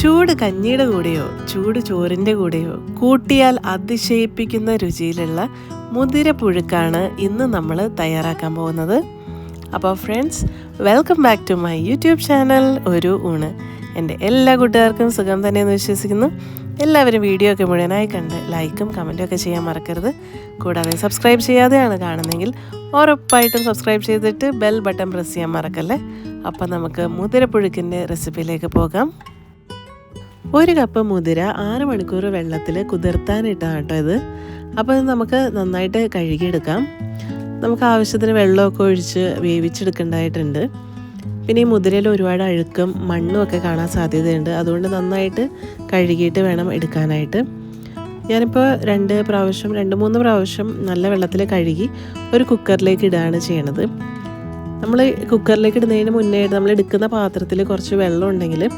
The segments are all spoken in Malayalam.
ചൂട് കഞ്ഞിയുടെ കൂടെയോ ചൂട് ചോറിന്റെ കൂടെയോ കൂട്ടിയാൽ അതിശയിപ്പിക്കുന്ന രുചിയിലുള്ള മുതിര പുഴുക്കാണ് ഇന്ന് നമ്മൾ തയ്യാറാക്കാൻ പോകുന്നത്. അപ്പോൾ friends welcome back to my YouTube channel ഒരു ഊണ്. എന്റെ എല്ലാ കൂട്ടുകാർക്കും സുഖം തന്നെയെന്ന് വിശ്വസിക്കുന്നു. എല്ലാവരും വീഡിയോ ഒക്കെ മുഴുവനായി കണ്ട് ലൈക്കും കമന്റും ഒക്കെ ചെയ്യാൻ മറക്കരുത്. കൂടാതെ സബ്സ്ക്രൈബ് ചെയ്യാതെയാണ് കാണുന്നതെങ്കിൽ ഉറപ്പായിട്ടും സബ്സ്ക്രൈബ് ചെയ്തിട്ട് ബെൽ ബട്ടൺ പ്രസ് ചെയ്യാൻ മറക്കല്ലേ? അപ്പം നമുക്ക് മുതിരപ്പുഴുക്കിന്റെ റെസിപ്പിയിലേക്ക് പോകാം. ഒരു കപ്പ് മുതിര ആറ് മണിക്കൂർ വെള്ളത്തിൽ കുതിർത്താനിട്ടാണ് കേട്ടോ ഇത്. അപ്പോൾ ഇത് നമുക്ക് നന്നായിട്ട് കഴുകിയെടുക്കാം. നമുക്ക് ആവശ്യത്തിന് വെള്ളമൊക്കെ ഒഴിച്ച് വേവിച്ചെടുക്കേണ്ടതായിട്ടുണ്ട്. പിന്നെ ഈ മുതിരയിൽ ഒരുപാട് അഴുക്കും മണ്ണും ഒക്കെ കാണാൻ സാധ്യതയുണ്ട്. അതുകൊണ്ട് നന്നായിട്ട് കഴുകിയിട്ട് വേണം എടുക്കാനായിട്ട്. ഞാനിപ്പോൾ രണ്ട് പ്രാവശ്യം രണ്ട് മൂന്ന് പ്രാവശ്യം നല്ല വെള്ളത്തിൽ കഴുകി ഒരു കുക്കറിലേക്ക് ഇടുകയാണ് ചെയ്യണത്. നമ്മൾ കുക്കറിലേക്ക് ഇടുന്നതിന് മുന്നേ നമ്മൾ എടുക്കുന്ന പാത്രത്തിൽ കുറച്ച് വെള്ളം ഉണ്ടെങ്കിൽ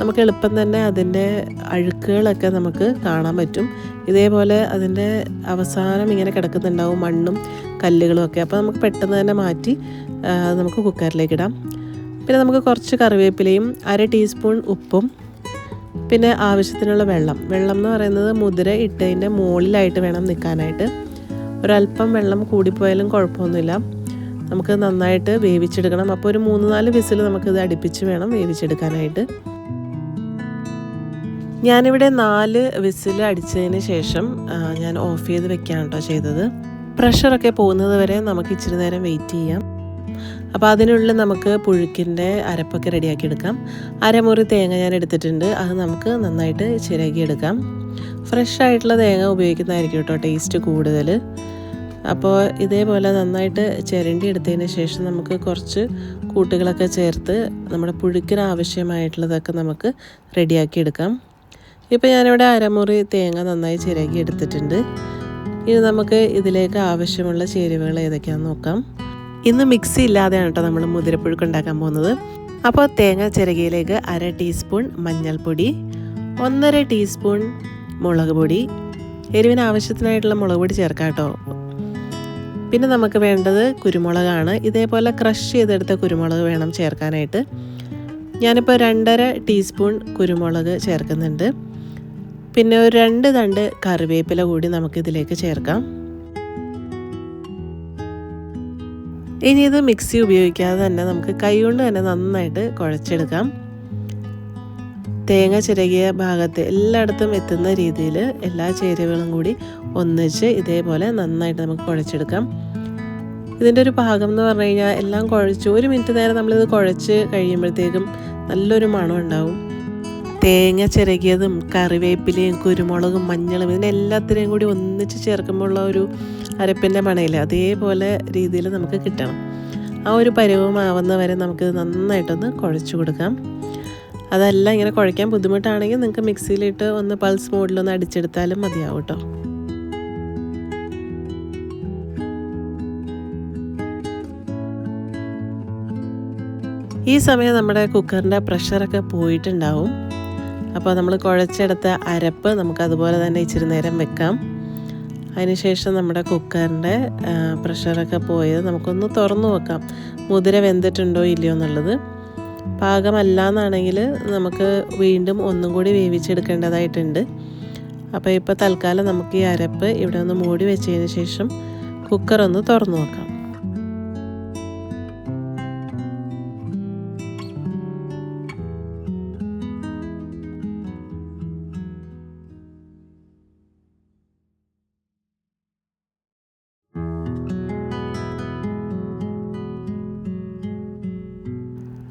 നമുക്ക് എളുപ്പം തന്നെ അതിന്റെ അഴുക്കുകളൊക്കെ നമുക്ക് കാണാൻ പറ്റും. ഇതേപോലെ അതിന്റെ അവസാനം ഇങ്ങനെ കിടക്കുന്നുണ്ടാവും മണ്ണും കല്ലുകളും ഒക്കെ. അപ്പോൾ നമുക്ക് പെട്ടെന്ന് തന്നെ മാറ്റി നമുക്ക് കുക്കറിലേക്ക് ഇടാം. പിന്നെ നമുക്ക് കുറച്ച് കറിവേപ്പിലയും അര ടീസ്പൂൺ ഉപ്പും പിന്നെ ആവശ്യത്തിനുള്ള വെള്ളം. വെള്ളം എന്ന് പറയുന്നത് മുതിര ഇട്ടതിന്റെ മുകളിലായിട്ട് വേണം നിൽക്കാനായിട്ട്. ഒരല്പം വെള്ളം കൂടിപ്പോയാലും കുഴപ്പമൊന്നുമില്ല. നമുക്ക് നന്നായിട്ട് വേവിച്ചെടുക്കണം. അപ്പോൾ ഒരു മൂന്ന് നാല് വിസിൽ നമുക്കിത് അടുപ്പിച്ച് വേണം വേവിച്ചെടുക്കാനായിട്ട്. ഞാനിവിടെ നാല് വിസിൽ അടിച്ചതിന് ശേഷം ഞാൻ ഓഫ് ചെയ്ത് വെക്കുകയാണ് കേട്ടോ ചെയ്തത്. പ്രഷറൊക്കെ പോകുന്നത് വരെ നമുക്ക് ഇച്ചിരി നേരം വെയിറ്റ് ചെയ്യാം. അപ്പോൾ അതിനുള്ളിൽ നമുക്ക് പുഴുക്കിന്റെ അരപ്പൊക്കെ റെഡിയാക്കി എടുക്കാം. അരമുറി തേങ്ങ ഞാൻ എടുത്തിട്ടുണ്ട്. അത് നമുക്ക് നന്നായിട്ട് ചിരകിയെടുക്കാം ഫ്രഷ് ആയിട്ടുള്ള തേങ്ങ ഉപയോഗിക്കുന്നതായിരിക്കും കേട്ടോ ടേസ്റ്റ് കൂടുതൽ. അപ്പോൾ ഇതേപോലെ നന്നായിട്ട് ചിരണ്ടി എടുത്തതിന് ശേഷം നമുക്ക് കുറച്ച് കൂട്ടുകളൊക്കെ ചേർത്ത് നമ്മുടെ പുഴുക്കിന് ആവശ്യമായിട്ടുള്ളതൊക്കെ നമുക്ക് റെഡിയാക്കി എടുക്കാം. ഇപ്പോൾ ഞാനിവിടെ അരമുറി തേങ്ങ നന്നായി ചിരകി എടുത്തിട്ടുണ്ട്. ഇനി നമുക്ക് ഇതിലേക്ക് ആവശ്യമുള്ള ചേരുവകൾ ഏതൊക്കെയാണെന്ന് നോക്കാം. ഇന്ന് മിക്സി ഇല്ലാതെയാണ് കേട്ടോ നമ്മൾ മുതിരപ്പുഴുക്ക് ഉണ്ടാക്കാൻ പോകുന്നത്. അപ്പോൾ തേങ്ങ ചിരകിയിലേക്ക് അര ടീസ്പൂൺ മഞ്ഞൾപ്പൊടി ഒന്നര ടീസ്പൂൺ മുളക് പൊടി എരിവിന് ആവശ്യത്തിനായിട്ടുള്ള മുളക് പൊടി ചേർക്കാം കേട്ടോ. പിന്നെ നമുക്ക് വേണ്ടത് കുരുമുളകാണ്. ഇതേപോലെ ക്രഷ് ചെയ്തെടുത്ത കുരുമുളക് വേണം ചേർക്കാനായിട്ട്. ഞാനിപ്പോൾ രണ്ടര ടീസ്പൂൺ കുരുമുളക് ചേർക്കുന്നുണ്ട്. പിന്നെ ഒരു രണ്ട് തണ്ട് കറിവേപ്പില കൂടി നമുക്ക് ഇതിലേക്ക് ചേർക്കാം. ഇനി ഇത് മിക്സി ഉപയോഗിക്കാതെ തന്നെ നമുക്ക് കൈകൊണ്ട് തന്നെ നന്നായിട്ട് കുഴച്ചെടുക്കാം. തേങ്ങ ചിരകിയ ഭാഗത്ത് എല്ലായിടത്തും എത്തുന്ന രീതിയിൽ എല്ലാ ചേരുവകളും കൂടി ഒന്നിച്ച് ഇതേപോലെ നന്നായിട്ട് നമുക്ക് കുഴച്ചെടുക്കാം. ഇതിന്റെ ഒരു ഭാഗം എന്ന് പറഞ്ഞു കഴിഞ്ഞാൽ എല്ലാം കുഴച്ച്. ഒരു മിനിറ്റ് നേരം നമ്മളിത് കുഴച്ച് കഴിയുമ്പോഴത്തേക്കും നല്ലൊരു മണം ഉണ്ടാവും തേങ്ങ ചിരകിയതും കറിവേപ്പിലയും കുരുമുളകും മഞ്ഞളും ഇതിനെല്ലാത്തിനെയും കൂടി ഒന്നിച്ച് ചേർക്കുമ്പോഴുള്ള ഒരു അരപ്പിന്റെ മണയില്ല അതേപോലെ രീതിയിൽ നമുക്ക് കിട്ടണം. ആ ഒരു പരുവമാവുന്ന വരെ നമുക്ക് നന്നായിട്ടൊന്ന് കുഴച്ച് കൊടുക്കാം. അതല്ല ഇങ്ങനെ കുഴയ്ക്കാൻ ബുദ്ധിമുട്ടാണെങ്കിൽ നിങ്ങൾക്ക് മിക്സിയിലിട്ട് ഒന്ന് പൾസ് മോഡിലൊന്ന് അടിച്ചെടുത്താലും മതിയാവും കേട്ടോ. ഈ സമയം നമ്മുടെ കുക്കറിന്റെ പ്രഷറൊക്കെ പോയിട്ടുണ്ടാവും. അപ്പോൾ നമ്മൾ കുഴച്ചെടുത്ത അരപ്പ് നമുക്ക് അതുപോലെ തന്നെ ഇച്ചിരി നേരം വെക്കാം. അതിനുശേഷം നമ്മുടെ കുക്കറിന്റെ പ്രഷറൊക്കെ പോയത് നമുക്കൊന്ന് തുറന്നു വെക്കാം. മുതിര വെന്തിട്ടുണ്ടോ ഇല്ലയോ എന്നുള്ളത്. പാകമല്ല എന്നാണെങ്കിൽ നമുക്ക് വീണ്ടും ഒന്നും കൂടി വേവിച്ചെടുക്കേണ്ടതായിട്ടുണ്ട്. അപ്പോൾ ഇപ്പോൾ തൽക്കാലം നമുക്ക് ഈ അരപ്പ് ഇവിടെ ഒന്ന് മൂടി വെച്ചതിന് ശേഷം കുക്കർ ഒന്ന് തുറന്നു വെക്കാം.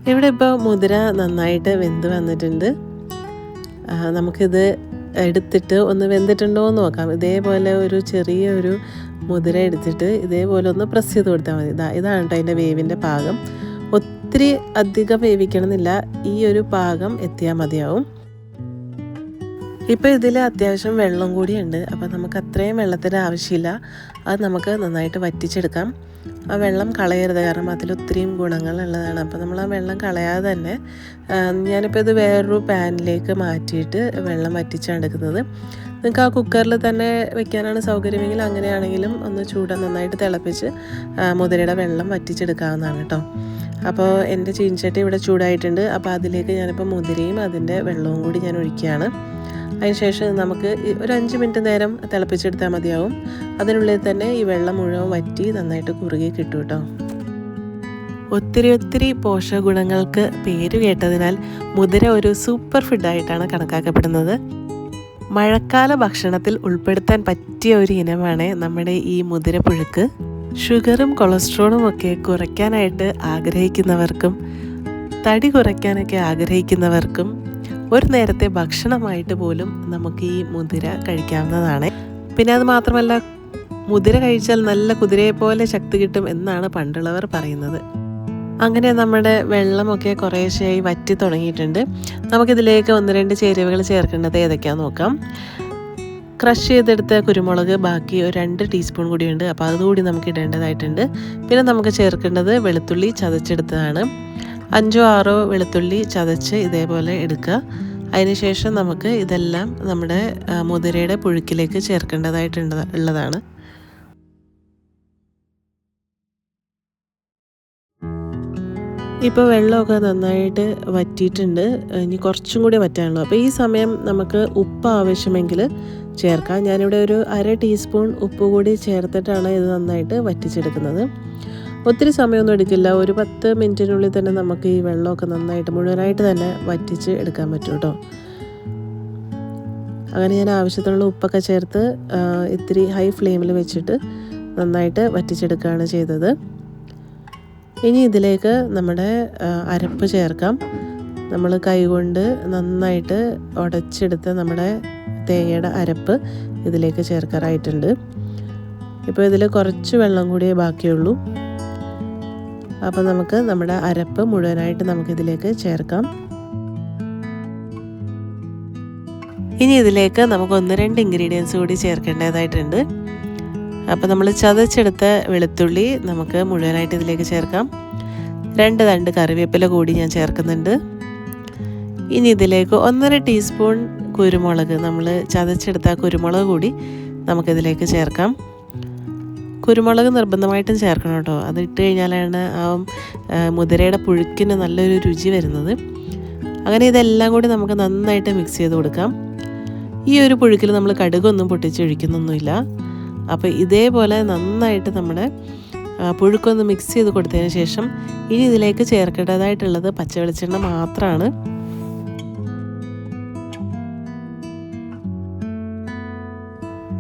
ഇവിടെ ഇപ്പോൾ മുതിര നന്നായിട്ട് വെന്ത് വന്നിട്ടുണ്ട്. നമുക്കിത് എടുത്തിട്ട് ഒന്ന് വെന്തിട്ടുണ്ടോ എന്ന് നോക്കാം. ഇതേപോലെ ഒരു ചെറിയ ഒരു മുതിര എടുത്തിട്ട് ഇതേപോലെ ഒന്ന് പ്രസ് ചെയ്ത് കൊടുത്താൽ മതി. ഇതാ ഇതാണ് കേട്ടോ അതിന്റെ വേവിന്റെ പാകം. ഒത്തിരി അധികം വേവിക്കണമെന്നില്ല. ഈ ഒരു പാകം എത്തിയാൽ മതിയാവും. ഇപ്പോൾ ഇതിൽ അത്യാവശ്യം വെള്ളം കൂടിയുണ്ട്. അപ്പോൾ നമുക്ക് അത്രയും വെള്ളത്തിന്റെ ആവശ്യമില്ല. അത് നമുക്ക് നന്നായിട്ട് വറ്റിച്ചെടുക്കാം. ആ വെള്ളം കളയരുത്. കാരണം അതിൽ ഒത്തിരിയും ഗുണങ്ങളുള്ളതാണ് അപ്പോൾ നമ്മൾ ആ വെള്ളം കളയാതെ തന്നെ ഞാനിപ്പോൾ ഇത് വേറൊരു പാനിലേക്ക് മാറ്റിയിട്ട് വെള്ളം വറ്റിച്ചാണ് എടുക്കുന്നത്. നിങ്ങൾക്ക് ആ കുക്കറിൽ തന്നെ വെക്കാനാണ് സൗകര്യമെങ്കിൽ അങ്ങനെയാണെങ്കിലും ഒന്ന് ചൂട് നന്നായിട്ട് തിളപ്പിച്ച് മുതിരയുടെ വെള്ളം വറ്റിച്ചെടുക്കാവുന്നതാണ് കേട്ടോ. അപ്പോൾ എന്റെ ചീൻചട്ടി ഇവിടെ ചൂടായിട്ടുണ്ട്. അപ്പോൾ അതിലേക്ക് ഞാനിപ്പോൾ മുതിരയും അതിന്റെ വെള്ളവും കൂടി ഞാൻ ഒഴിക്കുകയാണ്. അതിനുശേഷം നമുക്ക് ഒരു അഞ്ച് മിനിറ്റ് നേരം തിളപ്പിച്ചെടുത്താൽ മതിയാവും. അതിനുള്ളിൽ തന്നെ ഈ വെള്ളം മുഴുവൻ വറ്റി നന്നായിട്ട് കുറുകി കിട്ടും കേട്ടോ. ഒത്തിരി ഒത്തിരി പോഷകഗുണങ്ങൾക്ക് പേര് കേട്ടതിനാൽ മുതിര ഒരു സൂപ്പർ ഫുഡായിട്ടാണ് കണക്കാക്കപ്പെടുന്നത്. മഴക്കാല ഭക്ഷണത്തിൽ ഉൾപ്പെടുത്താൻ പറ്റിയ ഒരു ഇനമാണ് നമ്മുടെ ഈ മുതിരപ്പുഴുക്ക് ഷുഗറും കൊളസ്ട്രോളും ഒക്കെ കുറയ്ക്കാനായിട്ട് ആഗ്രഹിക്കുന്നവർക്കും തടി കുറയ്ക്കാനൊക്കെ ആഗ്രഹിക്കുന്നവർക്കും ഒരു നേരത്തെ ഭക്ഷണമായിട്ട് പോലും നമുക്ക് ഈ മുതിര കഴിക്കാവുന്നതാണ്. പിന്നെ അത് മാത്രമല്ല മുതിര കഴിച്ചാൽ നല്ല കുതിരയെ പോലെ ശക്തി കിട്ടും എന്നാണ് പണ്ടുള്ളവർ പറയുന്നത്. അങ്ങനെ നമ്മുടെ വെള്ളമൊക്കെ കുറേശ്ശെയായി വറ്റി തുടങ്ങിയിട്ടുണ്ട്. നമുക്കിതിലേക്ക് ഒന്ന് രണ്ട് ചേരുവകൾ ചേർക്കേണ്ടത് ഏതൊക്കെയാണെന്ന് നോക്കാം. ക്രഷ് ചെയ്തെടുത്ത കുരുമുളക് ബാക്കി ഒരു രണ്ട് ടീസ്പൂൺ കൂടിയുണ്ട്. അപ്പോൾ അതുകൂടി നമുക്ക് ഇടേണ്ടതായിട്ടുണ്ട്. പിന്നെ നമുക്ക് ചേർക്കേണ്ടത് വെളുത്തുള്ളി ചതച്ചെടുത്തതാണ്. അഞ്ചോ ആറോ വെളുത്തുള്ളി ചതച്ച് ഇതേപോലെ എടുക്കുക. അതിനുശേഷം നമുക്ക് ഇതെല്ലാം നമ്മുടെ മുതിരയുടെ പുഴുക്കിലേക്ക് ചേർക്കേണ്ടതായിട്ടുണ്ട് ഉള്ളതാണ്. ഇപ്പോൾ വെള്ളമൊക്കെ നന്നായിട്ട് വറ്റിയിട്ടുണ്ട്. ഇനി കുറച്ചും കൂടി വറ്റാനുള്ളൂ. അപ്പോൾ ഈ സമയം നമുക്ക് ഉപ്പ് ആവശ്യമെങ്കിൽ ചേർക്കാം. ഞാനിവിടെ ഒരു അര ടീസ്പൂൺ ഉപ്പ് കൂടി ചേർത്തിട്ടാണ് ഇത് നന്നായിട്ട് വറ്റിച്ചെടുക്കുന്നത്. ഒത്തിരി സമയമൊന്നും എടുക്കില്ല. ഒരു പത്ത് മിനിറ്റിനുള്ളിൽ തന്നെ നമുക്ക് ഈ വെള്ളമൊക്കെ നന്നായിട്ട് മുഴുവനായിട്ട് തന്നെ വറ്റിച്ച് എടുക്കാൻ പറ്റും കേട്ടോ. അങ്ങനെ ഞാൻ ആവശ്യത്തിനുള്ള ഉപ്പൊക്കെ ചേർത്ത് ഇത്തിരി ഹൈ ഫ്ലെയിമിൽ വെച്ചിട്ട് നന്നായിട്ട് വറ്റിച്ചെടുക്കുകയാണ് ചെയ്തത്. ഇനി ഇതിലേക്ക് നമ്മുടെ അരപ്പ് ചേർക്കാം. നമ്മൾ കൈകൊണ്ട് നന്നായിട്ട് ഉടച്ചെടുത്ത നമ്മുടെ തേങ്ങയുടെ അരപ്പ് ഇതിലേക്ക് ചേർക്കാറായിട്ടുണ്ട്. ഇപ്പോൾ ഇതിൽ കുറച്ച് വെള്ളം കൂടിയേ ബാക്കിയുള്ളൂ. അപ്പോൾ നമുക്ക് നമ്മുടെ അരപ്പ് മുഴുവനായിട്ട് നമുക്കിതിലേക്ക് ചേർക്കാം. ഇനി ഇതിലേക്ക് നമുക്ക് ഒന്ന് രണ്ട് ഇൻഗ്രീഡിയൻസ് കൂടി ചേർക്കേണ്ടതായിട്ടുണ്ട്. അപ്പോൾ നമ്മൾ ചതച്ചെടുത്ത വെളുത്തുള്ളി നമുക്ക് മുഴുവനായിട്ട് ഇതിലേക്ക് ചേർക്കാം. രണ്ട് തണ്ട് കറിവേപ്പില കൂടി ഞാൻ ചേർക്കുന്നുണ്ട്. ഇനി ഇതിലേക്ക് ഒന്നര ടീസ്പൂൺ കുരുമുളക് നമ്മൾ ചതച്ചെടുത്ത കുരുമുളക് കൂടി നമുക്കിതിലേക്ക് ചേർക്കാം. കുരുമുളക് നിർബന്ധമായിട്ടും ചേർക്കണം കേട്ടോ. അത് ഇട്ട് കഴിഞ്ഞാലാണ് ആ ആ, മുതിരയുടെ പുഴുക്കിന് നല്ലൊരു രുചി വരുന്നത്. അങ്ങനെ ഇതെല്ലാം കൂടി നമുക്ക് നന്നായിട്ട് മിക്സ് ചെയ്ത് കൊടുക്കാം. ഈ ഒരു പുഴുക്കിൽ നമ്മൾ കടുകൊന്നും പൊട്ടിച്ചൊഴിക്കുന്നൊന്നുമില്ല. അപ്പോൾ ഇതേപോലെ നന്നായിട്ട് നമ്മുടെ പുഴുക്കൊന്ന് മിക്സ് ചെയ്ത് കൊടുത്തതിന് ശേഷം ഇനി ഇതിലേക്ക് ചേർക്കേണ്ടതായിട്ടുള്ളത് പച്ച വെളിച്ചെണ്ണ മാത്രമാണ്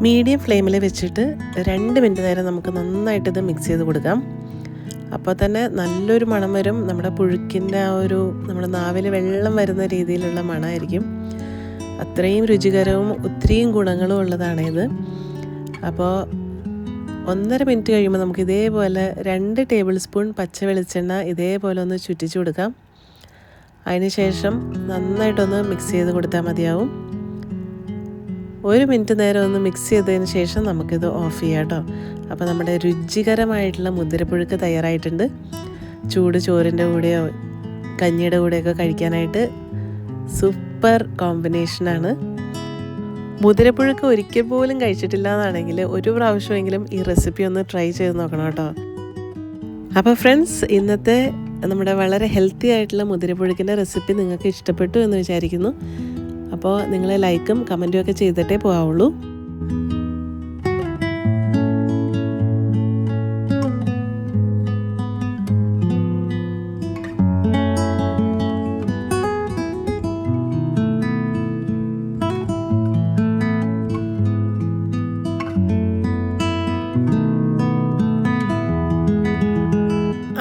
മീഡിയം ഫ്ലെയിമിൽ വെച്ചിട്ട് രണ്ട് മിനിറ്റ് നേരം നമുക്ക് നന്നായിട്ടിത് മിക്സ് ചെയ്ത് കൊടുക്കാം. അപ്പോൾ തന്നെ നല്ലൊരു മണം വരും. നമ്മുടെ പുഴുക്കിന്റെ ആ ഒരു നമ്മുടെ നാവിൽ വെള്ളം വരുന്ന രീതിയിലുള്ള മണമായിരിക്കും. അത്രയും രുചികരവും ഒത്തിരിയും ഗുണങ്ങളും ഉള്ളതാണ് ഇത്. അപ്പോൾ ഒന്നര മിനിറ്റ് കഴിയുമ്പോൾ നമുക്ക് ഇതേപോലെ രണ്ട് ടേബിൾ സ്പൂൺ പച്ച വെളിച്ചെണ്ണ ഇതേപോലെ ഒന്ന് ചുറ്റിച്ചു കൊടുക്കാം. അതിനുശേഷം നന്നായിട്ടൊന്ന് മിക്സ് ചെയ്ത് കൊടുത്താൽ മതിയാവും. ഒരു മിനിറ്റ് നേരം ഒന്ന് മിക്സ് ചെയ്തതിന് ശേഷം നമുക്കിത് ഓഫ് ചെയ്യാം കേട്ടോ. അപ്പോൾ നമ്മുടെ രുചികരമായിട്ടുള്ള മുതിരപ്പുഴുക്ക് തയ്യാറായിട്ടുണ്ട്. ചൂട് ചോറിന്റെ കൂടെയോ കഞ്ഞിയുടെ കൂടെയൊക്കെ കഴിക്കാനായിട്ട് സൂപ്പർ കോമ്പിനേഷനാണ് മുതിരപ്പുഴുക്ക് ഒരിക്കൽ പോലും കഴിച്ചിട്ടില്ല എന്നാണെങ്കിൽ ഒരു പ്രാവശ്യമെങ്കിലും ഈ റെസിപ്പി ഒന്ന് ട്രൈ ചെയ്ത് നോക്കണം കേട്ടോ. അപ്പോൾ ഫ്രണ്ട്സ് ഇന്നത്തെ നമ്മുടെ വളരെ ഹെൽത്തി ആയിട്ടുള്ള മുതിരപ്പുഴുക്കിന്റെ റെസിപ്പി നിങ്ങൾക്ക് ഇഷ്ടപ്പെട്ടു എന്ന് വിചാരിക്കുന്നു. അപ്പോൾ നിങ്ങൾ ലൈക്കും കമന്റും ഒക്കെ ചെയ്തിട്ടേ പോകാവുള്ളൂ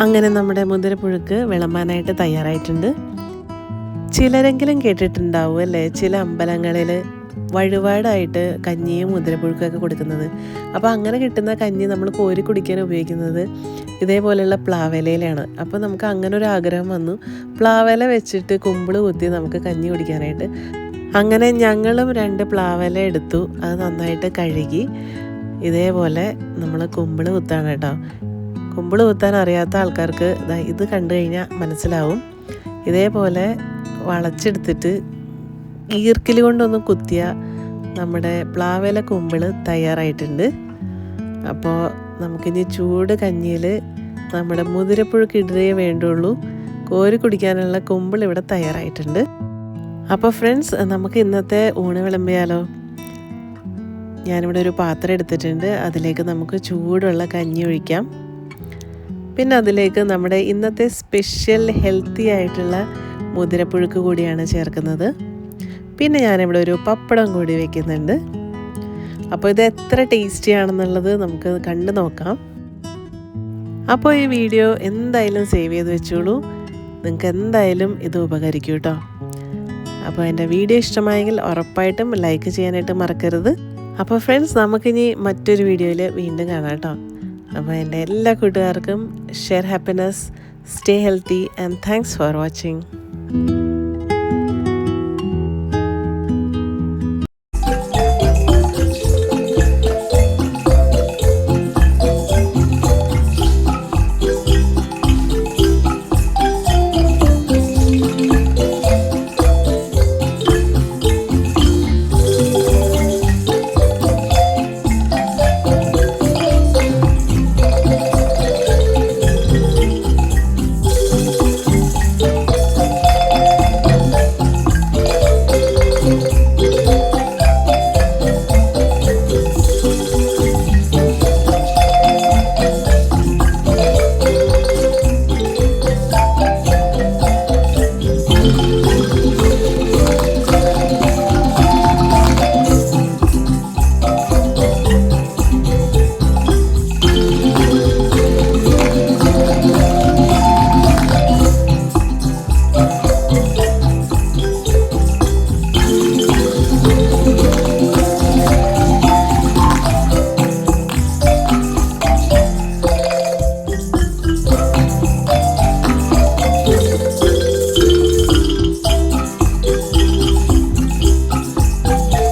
അങ്ങനെ നമ്മുടെ മുതിരപ്പുഴുക്ക് വിളമ്പാനായിട്ട് തയ്യാറായിട്ടുണ്ട്. ചിലരെങ്കിലും കേട്ടിട്ടുണ്ടാവും അല്ലേ? ചില അമ്പലങ്ങളിൽ വഴിപാടായിട്ട് കഞ്ഞിയും മുതിരപ്പുഴുക്കൊക്കെ കൊടുക്കുന്നത്. അപ്പോൾ അങ്ങനെ കിട്ടുന്ന കഞ്ഞി നമ്മൾ കോരി കുടിക്കാൻ ഉപയോഗിക്കുന്നത് ഇതേപോലെയുള്ള പ്ലാവലയിലാണ്. അപ്പോൾ നമുക്ക് അങ്ങനെ ഒരു ആഗ്രഹം വന്നു. പ്ലാവല വെച്ചിട്ട് കുമ്പിൾ കുത്തി നമുക്ക് കഞ്ഞി കുടിക്കാനായിട്ട്. അങ്ങനെ ഞങ്ങളും രണ്ട് പ്ലാവല എടുത്തു. അത് നന്നായിട്ട് കഴുകി. ഇതേപോലെ നമ്മൾ കുമ്പിൾ കുത്താണ് കേട്ടോ. കുമ്പിൾ കുത്താൻ അറിയാത്ത ആൾക്കാർക്ക് ഇത് കണ്ടു കഴിഞ്ഞാൽ മനസ്സിലാവും. ഇതേപോലെ വളച്ചെടുത്തിട്ട് ഈർക്കിൽ കൊണ്ടൊന്ന് കുത്തിയ നമ്മുടെ പ്ലാവേല കുമ്പിൾ തയ്യാറായിട്ടുണ്ട്. അപ്പോൾ നമുക്കിനി ചൂട് കഞ്ഞിയിൽ നമ്മുടെ മുതിരപ്പുഴുക്ക് ഇടുകയേ വേണ്ടുള്ളൂ. കോരി കുടിക്കാനുള്ള കുമ്പിൾ ഇവിടെ തയ്യാറായിട്ടുണ്ട്. അപ്പോൾ ഫ്രണ്ട്സ് നമുക്ക് ഇന്നത്തെ ഊണ് വിളമ്പിയാലോ? ഞാനിവിടെ ഒരു പാത്രം എടുത്തിട്ടുണ്ട്. അതിലേക്ക് നമുക്ക് ചൂടുള്ള കഞ്ഞി ഒഴിക്കാം. പിന്നെ അതിലേക്ക് നമ്മുടെ ഇന്നത്തെ സ്പെഷ്യൽ ഹെൽത്തി ആയിട്ടുള്ള മുതിരപ്പുഴുക്ക് കൂടിയാണ് ചേർക്കുന്നത്. പിന്നെ ഞാനിവിടെ ഒരു പപ്പടം കൂടി വെക്കുന്നുണ്ട്. അപ്പോൾ ഇത് എത്ര ടേസ്റ്റി ആണെന്നുള്ളത് നമുക്ക് കണ്ടു നോക്കാം. അപ്പോൾ ഈ വീഡിയോ എന്തായാലും സേവ് ചെയ്ത് വെച്ചോളൂ. നിങ്ങൾക്ക് എന്തായാലും ഇത് ഉപകരിക്കും കേട്ടോ അപ്പോൾ എന്റെ വീഡിയോ ഇഷ്ടമായെങ്കിൽ ഉറപ്പായിട്ടും ലൈക്ക് ചെയ്യാനായിട്ട് മറക്കരുത്. അപ്പോൾ ഫ്രണ്ട്സ് നമുക്കിനി മറ്റൊരു വീഡിയോയിൽ വീണ്ടും കാണാം കേട്ടോ അപ്പോൾ എന്റെ എല്ലാ കൂട്ടുകാർക്കും share happiness stay healthy and thanks for watching